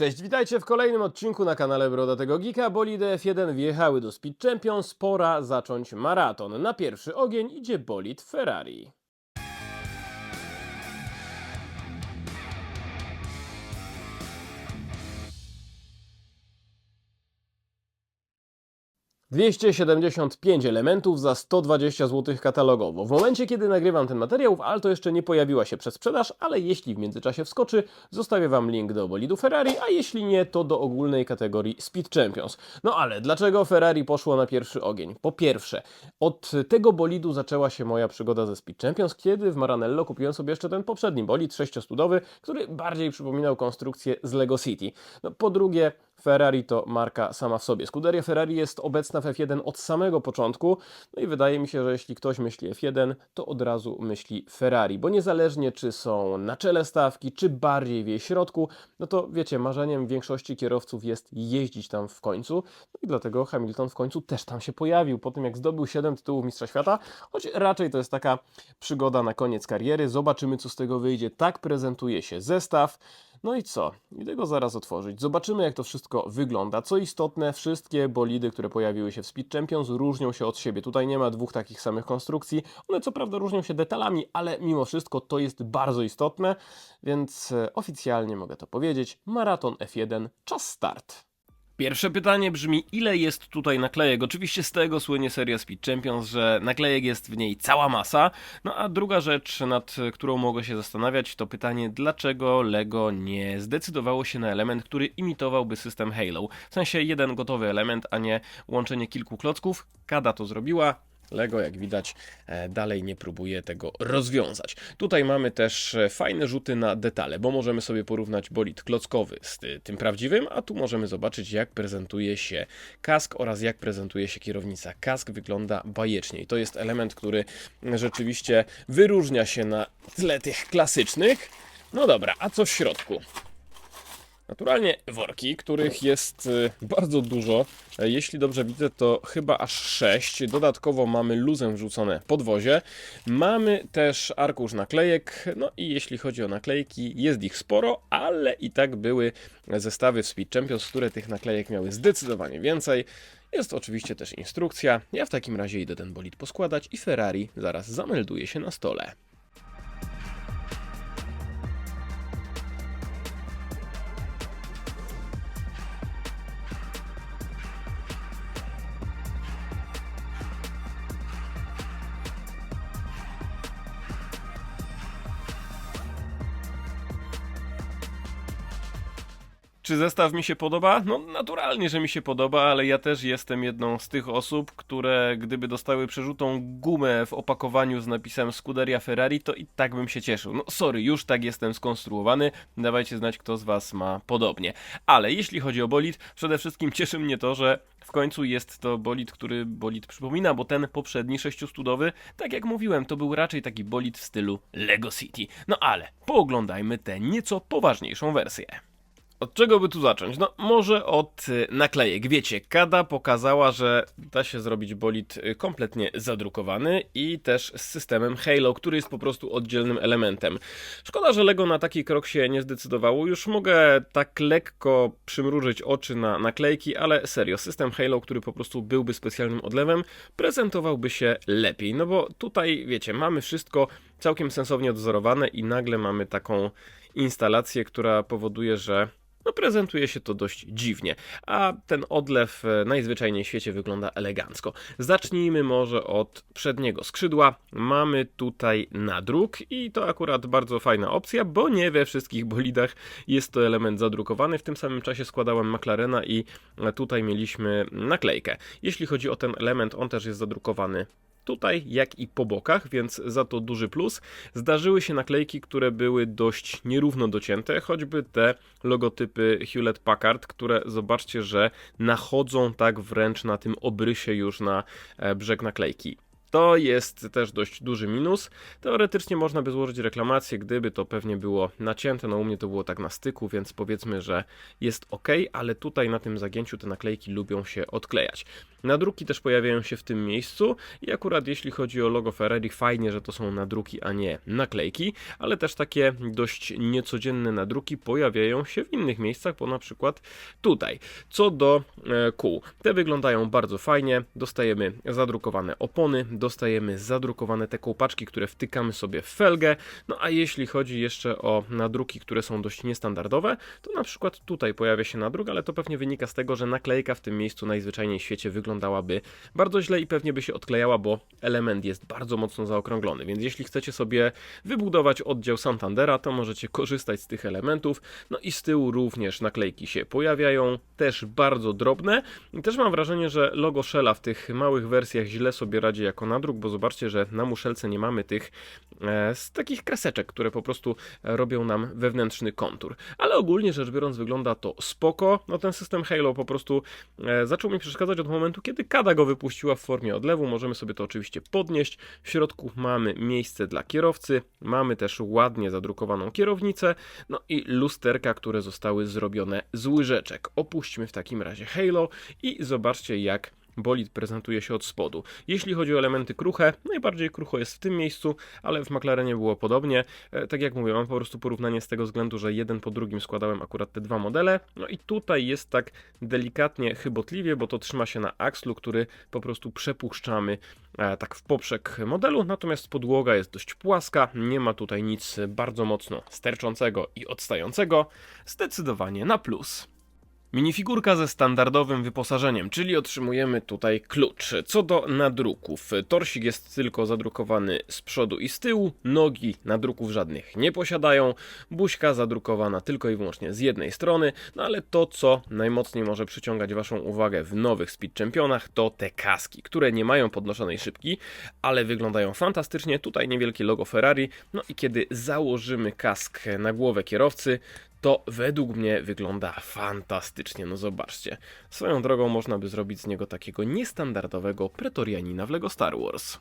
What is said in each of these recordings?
Cześć, witajcie w kolejnym odcinku na kanale Brodatego Geeka. Bolidy F1 wjechały do Speed Champions, pora zacząć maraton. Na pierwszy ogień idzie bolid Ferrari. Dwieście siedemdziesiąt pięć elementów za 120 zł katalogowo. W momencie, kiedy nagrywam ten materiał, w Alto jeszcze nie pojawiła się przedsprzedaż, ale jeśli w międzyczasie wskoczy, zostawię Wam link do bolidu Ferrari, a jeśli nie, to do ogólnej kategorii Speed Champions. No ale dlaczego Ferrari poszło na pierwszy ogień? Po pierwsze, od tego bolidu zaczęła się moja przygoda ze Speed Champions, kiedy w Maranello kupiłem sobie jeszcze ten poprzedni bolid sześciostudowy, który bardziej przypominał konstrukcję z Lego City. No, po drugie, Ferrari to marka sama w sobie. Scuderia Ferrari jest obecna w F1 od samego początku, no i wydaje mi się, że jeśli ktoś myśli F1, to od razu myśli Ferrari, bo niezależnie czy są na czele stawki, czy bardziej w jej środku, no to wiecie, marzeniem większości kierowców jest jeździć tam w końcu, no i dlatego Hamilton w końcu też tam się pojawił, po tym jak zdobył 7 tytułów Mistrza Świata, choć raczej to jest taka przygoda na koniec kariery, zobaczymy co z tego wyjdzie, tak prezentuje się zestaw, no i co? Idę go zaraz otworzyć. Zobaczymy, jak to wszystko wygląda. Co istotne, wszystkie bolidy, które pojawiły się w Speed Champions, różnią się od siebie. Tutaj nie ma dwóch takich samych konstrukcji. One co prawda różnią się detalami, ale mimo wszystko to jest bardzo istotne, więc e, oficjalnie mogę to powiedzieć. Maraton F1, czas start. Pierwsze pytanie brzmi, ile jest tutaj naklejek? Oczywiście z tego słynie seria Speed Champions, że naklejek jest w niej cała masa. No a druga rzecz, nad którą mogę się zastanawiać, to pytanie, dlaczego LEGO nie zdecydowało się na element, który imitowałby system Halo. W sensie jeden gotowy element, a nie łączenie kilku klocków. Kada to zrobiła, Lego, jak widać, e, dalej nie próbuje tego rozwiązać. Tutaj mamy też e, fajne rzuty na detale, bo możemy sobie porównać bolid klockowy z ty- tym prawdziwym, a tu możemy zobaczyć, jak prezentuje się kask oraz jak prezentuje się kierownica. Kask wygląda bajecznie i to jest element, który rzeczywiście wyróżnia się na tle tych klasycznych. No dobra, a co w środku? Naturalnie worki, których jest y, bardzo dużo. E, Jeśli dobrze widzę, to chyba aż 6. Dodatkowo mamy luzem wrzucone podwozie. Mamy też arkusz naklejek. No i jeśli chodzi o naklejki, jest ich sporo, ale i tak były zestawy w Speed Champions, które tych naklejek miały zdecydowanie więcej. Jest oczywiście też instrukcja. Ja w takim razie idę ten bolid poskładać i Ferrari zaraz zamelduje się na stole. Czy zestaw mi się podoba? No naturalnie, że mi się podoba, ale ja też jestem jedną z tych osób, które gdyby dostały przerzutą gumę w opakowaniu z napisem Scuderia Ferrari, to i tak bym się cieszył. No sorry, już tak jestem skonstruowany, dawajcie znać kto z was ma podobnie. Ale jeśli chodzi o bolid, przede wszystkim cieszy mnie to, że w końcu jest to bolid, który bolid przypomina, bo ten poprzedni sześciostudowy, tak jak mówiłem, to był raczej taki bolid w stylu Lego City. No ale pooglądajmy tę nieco poważniejszą wersję. Od czego by tu zacząć? No, może od y, naklejek. Wiecie, Kada pokazała, że da się zrobić bolid y, kompletnie zadrukowany i też z systemem Halo, który jest po prostu oddzielnym elementem. Szkoda, że Lego na taki krok się nie zdecydowało. Już mogę tak lekko przymrużyć oczy na naklejki, ale serio, system Halo, który po prostu byłby specjalnym odlewem, prezentowałby się lepiej. No bo tutaj, wiecie, mamy wszystko całkiem sensownie odzorowane i nagle mamy taką instalację, która powoduje, że no prezentuje się to dość dziwnie, a ten odlew e, najzwyczajniej w świecie wygląda elegancko. Zacznijmy może od przedniego skrzydła. Mamy tutaj nadruk i to akurat bardzo fajna opcja, bo nie we wszystkich bolidach jest to element zadrukowany. W tym samym czasie składałem McLarena i e, tutaj mieliśmy naklejkę. Jeśli chodzi o ten element, on też jest zadrukowany tutaj, jak i po bokach, więc za to duży plus. Zdarzyły się naklejki, które były dość nierówno docięte, choćby te logotypy Hewlett Packard, które zobaczcie, że nachodzą tak wręcz na tym obrysie już na e, brzeg naklejki. To jest też dość duży minus. Teoretycznie można by złożyć reklamację, gdyby to pewnie było nacięte. No u mnie to było tak na styku, więc powiedzmy, że jest ok, ale tutaj na tym zagięciu te naklejki lubią się odklejać. Nadruki też pojawiają się w tym miejscu i akurat jeśli chodzi o logo Ferrari, fajnie, że to są nadruki, a nie naklejki, ale też takie dość niecodzienne nadruki pojawiają się w innych miejscach, bo na przykład tutaj. Co do e, kół, te wyglądają bardzo fajnie, dostajemy zadrukowane opony, dostajemy zadrukowane te kołpaczki, które wtykamy sobie w felgę, no a jeśli chodzi jeszcze o nadruki, które są dość niestandardowe, to na przykład tutaj pojawia się nadruk, ale to pewnie wynika z tego, że naklejka w tym miejscu najzwyczajniej w świecie wyglądałaby bardzo źle i pewnie by się odklejała, bo element jest bardzo mocno zaokrąglony, więc jeśli chcecie sobie wybudować oddział Santandera, to możecie korzystać z tych elementów, no i z tyłu również naklejki się pojawiają, też bardzo drobne i też mam wrażenie, że logo Shella w tych małych wersjach źle sobie radzi jako nadruk, bo zobaczcie, że na muszelce nie mamy tych e, z takich kreseczek, które po prostu robią nam wewnętrzny kontur. Ale ogólnie rzecz biorąc wygląda to spoko. No ten system Halo po prostu e, zaczął mi przeszkadzać od momentu, kiedy Kada go wypuściła w formie odlewu. Możemy sobie to oczywiście podnieść. W środku mamy miejsce dla kierowcy, mamy też ładnie zadrukowaną kierownicę, no i lusterka, które zostały zrobione z łyżeczek. Opuśćmy w takim razie Halo i zobaczcie jak bolid prezentuje się od spodu. Jeśli chodzi o elementy kruche, najbardziej krucho jest w tym miejscu, ale w McLarenie było podobnie. E, tak jak mówię, mam po prostu porównanie z tego względu, że jeden po drugim składałem akurat te dwa modele. No i tutaj jest tak delikatnie chybotliwie, bo to trzyma się na akslu, który po prostu przepuszczamy e, tak w poprzek modelu, natomiast podłoga jest dość płaska, nie ma tutaj nic bardzo mocno sterczącego i odstającego. Zdecydowanie na plus. Minifigurka ze standardowym wyposażeniem, czyli otrzymujemy tutaj klucz. Co do nadruków, torsik jest tylko zadrukowany z przodu i z tyłu, nogi nadruków żadnych nie posiadają, buźka zadrukowana tylko i wyłącznie z jednej strony, no ale to co najmocniej może przyciągać Waszą uwagę w nowych Speed Championach to te kaski, które nie mają podnoszonej szybki, ale wyglądają fantastycznie, tutaj niewielkie logo Ferrari, no i kiedy założymy kask na głowę kierowcy, to według mnie wygląda fantastycznie. No zobaczcie. Swoją drogą można by zrobić z niego takiego niestandardowego pretorianina w LEGO Star Wars.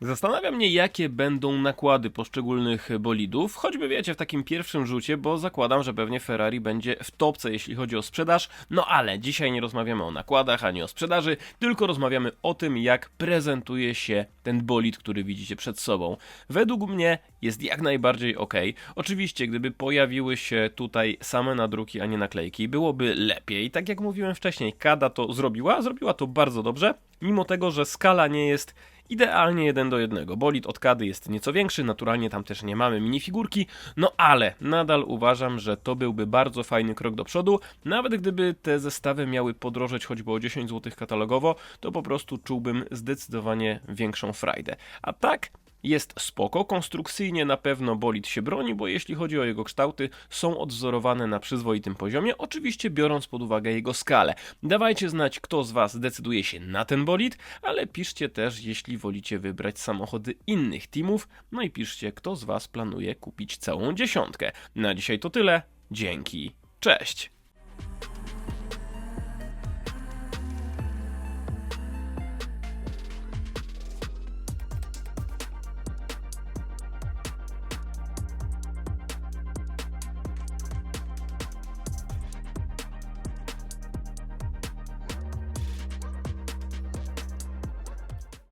Zastanawia mnie, jakie będą nakłady poszczególnych bolidów, choćby wiecie, w takim pierwszym rzucie, bo zakładam, że pewnie Ferrari będzie w topce, jeśli chodzi o sprzedaż. No ale dzisiaj nie rozmawiamy o nakładach ani o sprzedaży, tylko rozmawiamy o tym, jak prezentuje się ten bolid, który widzicie przed sobą. Według mnie jest jak najbardziej ok. Oczywiście, gdyby pojawiły się tutaj same nadruki, a nie naklejki, byłoby lepiej. Tak jak mówiłem wcześniej, Kada to zrobiła, zrobiła to bardzo dobrze, mimo tego, że skala nie jest idealnie jeden do jednego. Bolid od Kady jest nieco większy, naturalnie tam też nie mamy minifigurki, no ale nadal uważam, że to byłby bardzo fajny krok do przodu. Nawet gdyby te zestawy miały podrożeć choćby o 10 zł katalogowo, to po prostu czułbym zdecydowanie większą frajdę. A tak, jest spoko, konstrukcyjnie na pewno bolid się broni, bo jeśli chodzi o jego kształty, są odwzorowane na przyzwoitym poziomie, oczywiście biorąc pod uwagę jego skalę. Dawajcie znać, kto z Was decyduje się na ten bolid, ale piszcie też, jeśli wolicie wybrać samochody innych teamów, no i piszcie, kto z Was planuje kupić całą dziesiątkę. Na dzisiaj to tyle, dzięki, cześć!